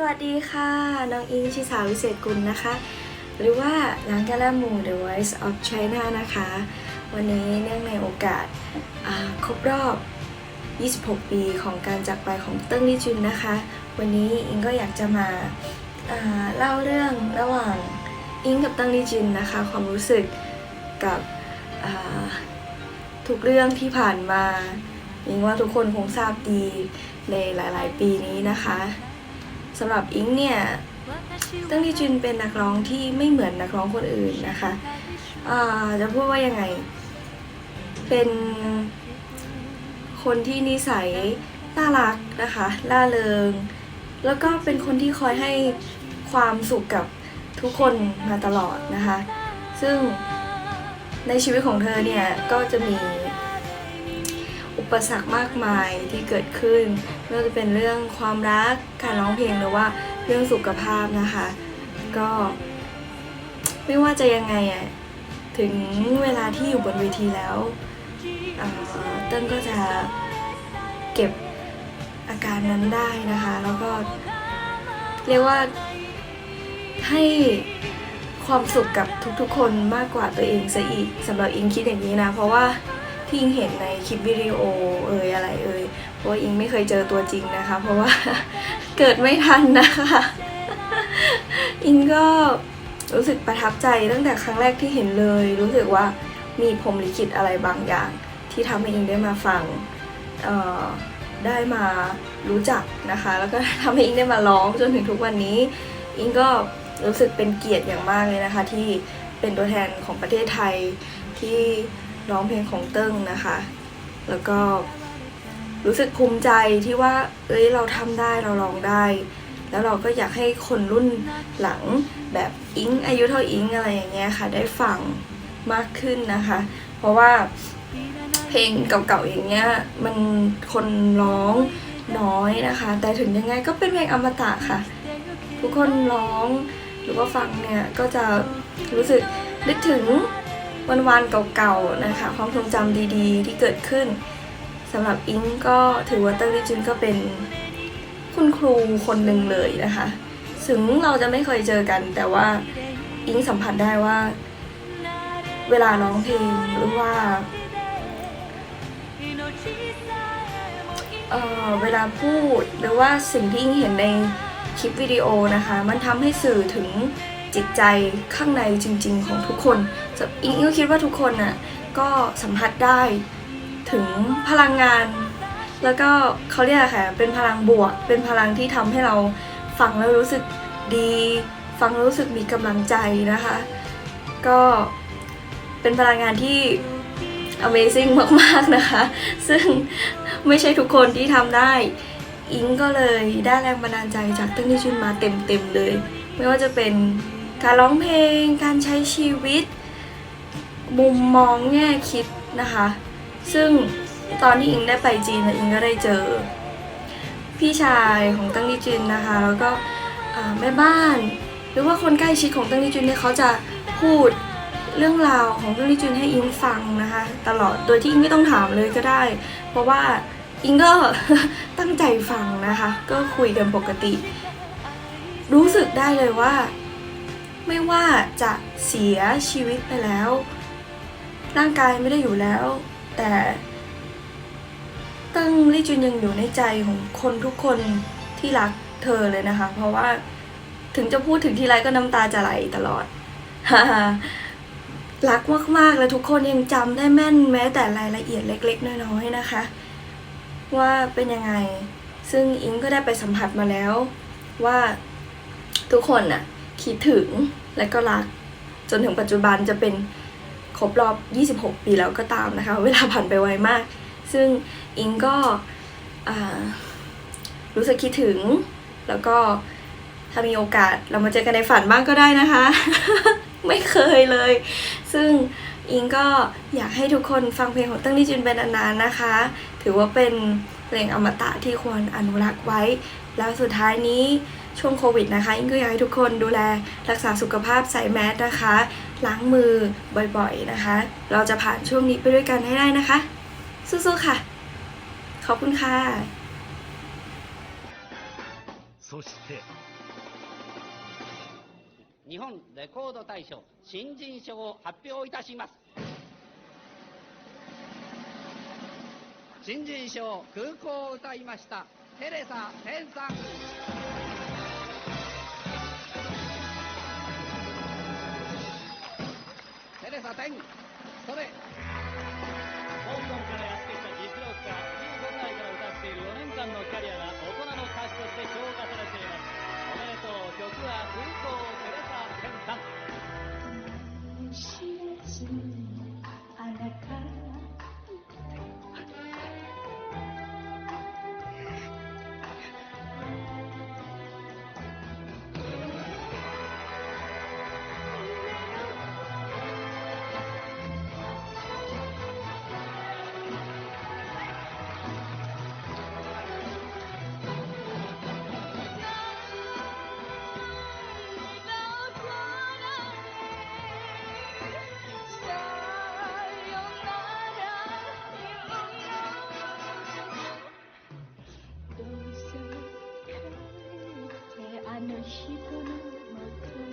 สวัสดีค่ะ น้องอิงชิสาวิเศษกุลนะคะ หรือว่าร้านกาลามู The Voice of China นะคะ วันนี้เนื่องในโอกาสาครบรอบ 26 ปีของการจากไปของเติ้งลี่จุนนะคะ วันนี้อิงก็อยากจะมาาเล่าเรื่องระหว่างอิงกับเติ้งลี่จุนนะคะ ความรู้สึกกับทุกเรื่องที่ผ่านมาอิงว่าทุกคนคงทราบดีในหลาย ๆ ปีนี้นะคะ สำหรับอิงเนี่ยเตั้งลี่จุนเป็นนักร้องที่ไม่เหมือนนักร้องคนอื่นนะคะจะพูดว่ายังไง เป็นคนที่นิสัยน่ารักนะคะล่าเริง แล้วก็เป็นคนที่คอยให้ความสุขกับทุกคนมาตลอดนะคะ ซึ่งในชีวิตของเธอเนี่ยก็จะมี อุปสรรคมากมายที่เกิดขึ้นไม่ว่าจะเป็นเรื่องความรักการร้องเพลงหรือว่าเรื่องสุขภาพนะคะ ก็ ไม่ว่าจะยังไงอะถึงเวลาที่อยู่บนเวทีแล้วเติ้ลก็จะเก็บอาการนั้นได้นะคะ แล้วก็เรียกว่าให้ความสุขกับทุกๆ คนมากกว่าตัวเองซะอีกสำหรับอิงคิดอย่างนี้นะ เพราะว่า ที่อิงเห็นในคลิปวิดีโอเอ่ยอะไรเอ่ยเพราะว่าอิงไม่เคยเจอตัวจริงนะคะ เพราะว่าเกิดไม่ทันนะคะอิงก็รู้สึกประทับใจตั้งแต่ครั้งแรกที่เห็นเลย รู้สึกว่ามีพรมลิขิตอะไรบางอย่าง ที่ทำให้อิงได้มาฟังเอ่อได้มารู้จักนะคะ แล้วก็ทำให้อิงได้มาร้องจนถึงทุกวันนี้ อิงก็รู้สึกเป็นเกียรติอย่างมากเลยนะคะ ที่เป็นตัวแทนของประเทศไทยที่ ร้องเพลงของเติ้งนะคะ แล้วก็รู้สึกภูมิใจที่ว่า เอ้ยเราทำได้เราร้องได้ แล้วเราก็อยากให้คนรุ่นหลังแบบอิงอายุเท่าอิงอะไรอย่างเงี้ยค่ะ ได้ฟังมากขึ้นนะคะ เพราะว่าเพลงเก่าๆอย่างเงี้ยมันคนร้องน้อยนะคะ แต่ถึงยังไงก็เป็นเพลงอมตะค่ะ ทุกคนร้องหรือว่าฟังเนี่ยก็จะรู้สึกนึกถึง วันวานๆเก่าๆนะคะ ความทรงจำดีๆ ที่เกิดขึ้นสำหรับอิงก็ถือว่าเติ้งลิจินก็เป็นคุณครูคนหนึ่งเลยนะคะ ถึงเราจะไม่เคยเจอกัน แต่ว่าอิงสัมผัสได้ว่า เวลาร้องเพลงหรือว่าเอ่อเวลาพูดหรือว่าสิ่งที่อิงเห็นในคลิปวิดีโอนะคะ มันทำให้สื่อถึงจิตใจข้างในจริง ๆ ของทุกคน อิงอิงก็คิดว่าทุกคนน่ะก็สัมผัสได้ถึงพลังงาน แล้วก็เขาเรียกอะค่ะเป็นพลังบวก เป็นพลังที่ทำให้เราฟังแล้วรู้สึกดี ฟังแล้วรู้สึกมีกำลังใจนะคะ ก็เป็นพลังงานที่ Amazing มากๆนะคะ ซึ่งไม่ใช่ทุกคนที่ทำได้ อิงก็เลยได้แรงบันดาลใจจากติ้งที่ชุนมาเต็มๆเลย ไม่ว่าจะเป็นการร้องเพลง การใช้ชีวิต มุมมองแง่คิดนะคะ ซึ่งตอนที่อิงได้ไปจีนอิงก็ได้เจอ พี่ชายของตั้งลี่จินนะคะ แล้วก็แม่บ้าน หรือว่าคนใกล้ชิดของตั้งลี่จินเนี่ยเขาจะพูดเรื่องราวของตั้งลี่จินให้อิงฟังนะคะ ตลอดโดยที่อิงไม่ต้องถามเลยก็ได้ เพราะว่าอิงก็ตั้งใจฟังนะคะ ก็คุยกันปกติ รู้สึกได้เลยว่า ไม่ว่าจะเสียชีวิตไปแล้ว ร่างกายไม่ได้อยู่แล้ว แต่ตั้งลี่จุนยังอยู่ในใจของคนทุกคนที่รักเธอเลยนะคะ เพราะว่าถึงจะพูดถึงทีไรก็น้ำตาจะไหลตลอดรักมากๆ และทุกคนยังจำได้แม่นแม้แต่รายละเอียดเล็ก ๆ น้อยๆนะคะ ว่าเป็นยังไง ซึ่งอิงก็ได้ไปสัมผัสมาแล้ว ว่าทุกคนน่ะคิดถึงและก็รัก จนถึงปัจจุบันจะเป็น ครบรอบ 26 ปีแล้วก็ตามนะคะ เวลาผ่านไปไวมาก ซึ่งอิงก็รู้สึกคิดถึง แล้วก็ถ้ามีโอกาสเรามาเจอกันในฝันบ้างก็ได้นะคะ ไม่เคยเลย ซึ่งอิงก็อยากให้ทุกคนฟังเพลงของตั้งลี่จุนเป็นนานๆนะคะ ถือว่าเป็นเพลงอมตะที่ควรอนุรักษ์ไว้ แล้วสุดท้ายนี้ ช่วงโควิดนะคะอิงก็อยากให้ทุกคนดูแลรักษาสุขภาพใส่แมสนะคะ ล้างมือบ่อยๆนะคะ เราจะผ่านช่วงนี้ไปด้วยกันให้ได้นะคะ สู้ๆค่ะ ขอบคุณค่ะそして日本レコード大賞新人賞を発表いたします新人賞空港を歌いましたテレサ・テンさんテレサ・テンそれ yaşıtanım bakın.